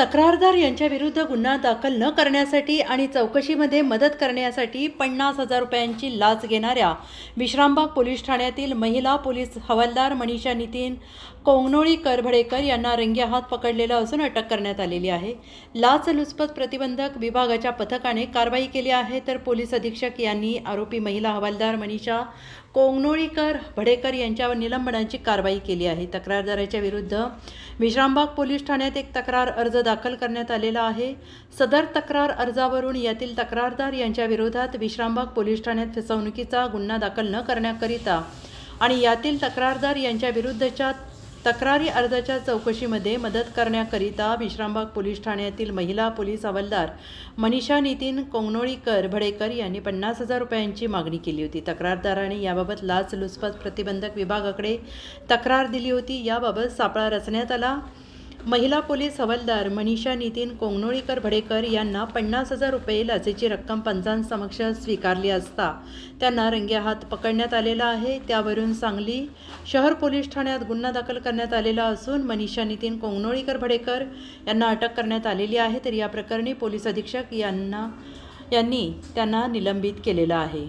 तक्रारदार यांच्या विरुद्ध गुन्हा दाखल न करण्यासाठी आणि चौकशीमध्ये मदत करण्यासाठी पन्नास हजार रुपयांची लाच घेणाऱ्या विश्रामबाग पोलीस ठाण्यातील महिला पोलीस हवालदार मनीषा नितीन कोंगनोळी करभडेकर यांना रंगेहात पकडलेला असून अटक करण्यात आलेली आहे. लाचलुचपत प्रतिबंधक विभागाच्या पथकाने कारवाई केली आहे तर पोलीस अधीक्षक यांनी आरोपी महिला हवालदार मनीषा कोंगनोळीकर भडेकर यांच्यावर निलंबनाची कारवाई केली आहे. तक्रारदाराच्या विरुद्ध विश्रामबाग पोलीस ठाण्यात एक तक्रार अर्ज दाखल करण्यात आलेला आहे. सदर तक्रार अर्जावरून यातील तक्रारदार यांच्या विरोधात विश्रामबाग पोलीस ठाण्यात फसवणुकीचा गुन्हा दाखल न करण्याकरिता आणि यातील तक्रारदार यांच्या विरुद्धच्या तक्रारी अर्जाच्या चौकशीमध्ये मदत करण्याकरिता विश्रामबाग पोलीस ठाण्यातील महिला पोलीस हवालदार मनीषा नितीन कोंगनोळीकर भडेकर यांनी पन्नास हजार रुपयांची मागणी केली होती. तक्रारदाराने याबाबत लाचलुचपत प्रतिबंधक विभागाकडे तक्रार दिली होती. याबाबत सापळा रचण्यात आला. महिला पोलीस हवालदार मनीषा नितीन कोंगनोळीकर भडेकर यांना पन्नास हजार रुपये लाचेची रक्कम पंचांसमक्ष स्वीकारली असता. त्यांना रंगेहात पकडण्यात आलेला आहे. त्यावरून सांगली शहर पोलीस ठाण्यात गुन्हा दाखल करण्यात आलेला असून मनीषा नितीन कोंगनोळीकर भडेकर यांना अटक करण्यात आलेली आहे. तर या प्रकरणी पोलीस अधीक्षक यांना यांनी त्यांना निलंबित केलेलं आहे.